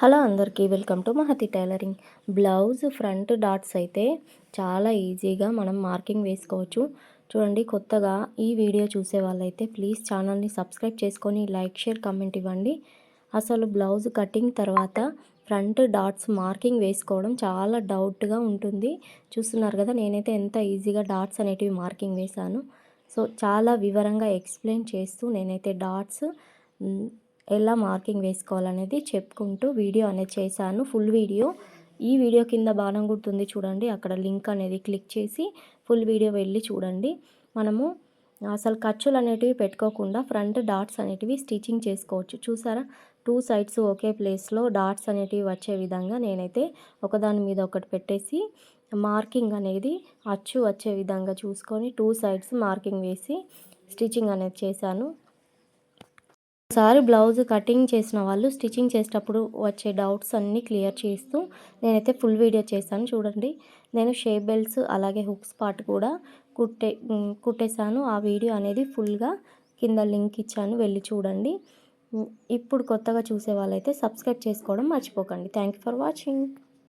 Hello అందరికీ welcome to Mahathi tailoring. Blouse front darts అయితే చాలా ఈజీగా మనం మార్కింగ్ వేసుకోవచ్చు. చూడండి కొత్తగా ఈ వీడియో చూసే వాళ్ళైతే ప్లీజ్ ఛానల్ని సబ్స్క్రైబ్ చేసుకొని లైక్ షేర్ కమెంట్ ఇవ్వండి. అసలు బ్లౌజ్ కటింగ్ తర్వాత ఫ్రంట్ డాట్స్ మార్కింగ్ వేసుకోవడం చాలా డౌట్గా ఉంటుంది. చూస్తున్నారు కదా నేనైతే ఎంత ఈజీగా డాట్స్ అనేటివి మార్కింగ్ వేశాను. సో చాలా వివరంగా ఎక్స్ప్లెయిన్ చేస్తూ నేనైతే డాట్స్ ఎలా మార్కింగ్ వేసుకోవాలనేది చెప్పుకుంటూ వీడియో అనేది చేశాను. Full video. ఈ వీడియో కింద బాణం గుర్తుంది చూడండి. అక్కడ లింక్ అనేది క్లిక్ చేసి ఫుల్ వీడియో వెళ్ళి చూడండి. మనము అసలు ఖర్చులు అనేటివి పెట్టుకోకుండా ఫ్రంట్ డాట్స్ అనేటివి స్టిచ్చింగ్ చేసుకోవచ్చు. చూసారా? టూ సైడ్స్ ఒకే ప్లేస్లో డాట్స్ అనేటివి వచ్చే విధంగా నేనైతే ఒకదాని మీద ఒకటి పెట్టేసి మార్కింగ్ అనేది అచ్చు వచ్చే విధంగా చూసుకొని టూ సైడ్స్ మార్కింగ్ వేసి స్టిచ్చింగ్ అనేది చేశాను. ఒకసారి బ్లౌజ్ కటింగ్ చేసిన వాళ్ళు స్టిచ్చింగ్ చేసేటప్పుడు వచ్చే డౌట్స్ అన్నీ క్లియర్ చేస్తూ నేనైతే ఫుల్ వీడియో చేశాను చూడండి. నేను షేప్ బెల్ట్స్ అలాగే హుక్స్ పార్ట్ కూడా కుట్టే కుట్టేశాను. ఆ వీడియో అనేది ఫుల్గా కింద లింక్ ఇచ్చాను వెళ్ళి చూడండి. ఇప్పుడు కొత్తగా చూసే వాళ్ళైతే సబ్స్క్రైబ్ చేసుకోవడం మర్చిపోకండి. Thank for watching.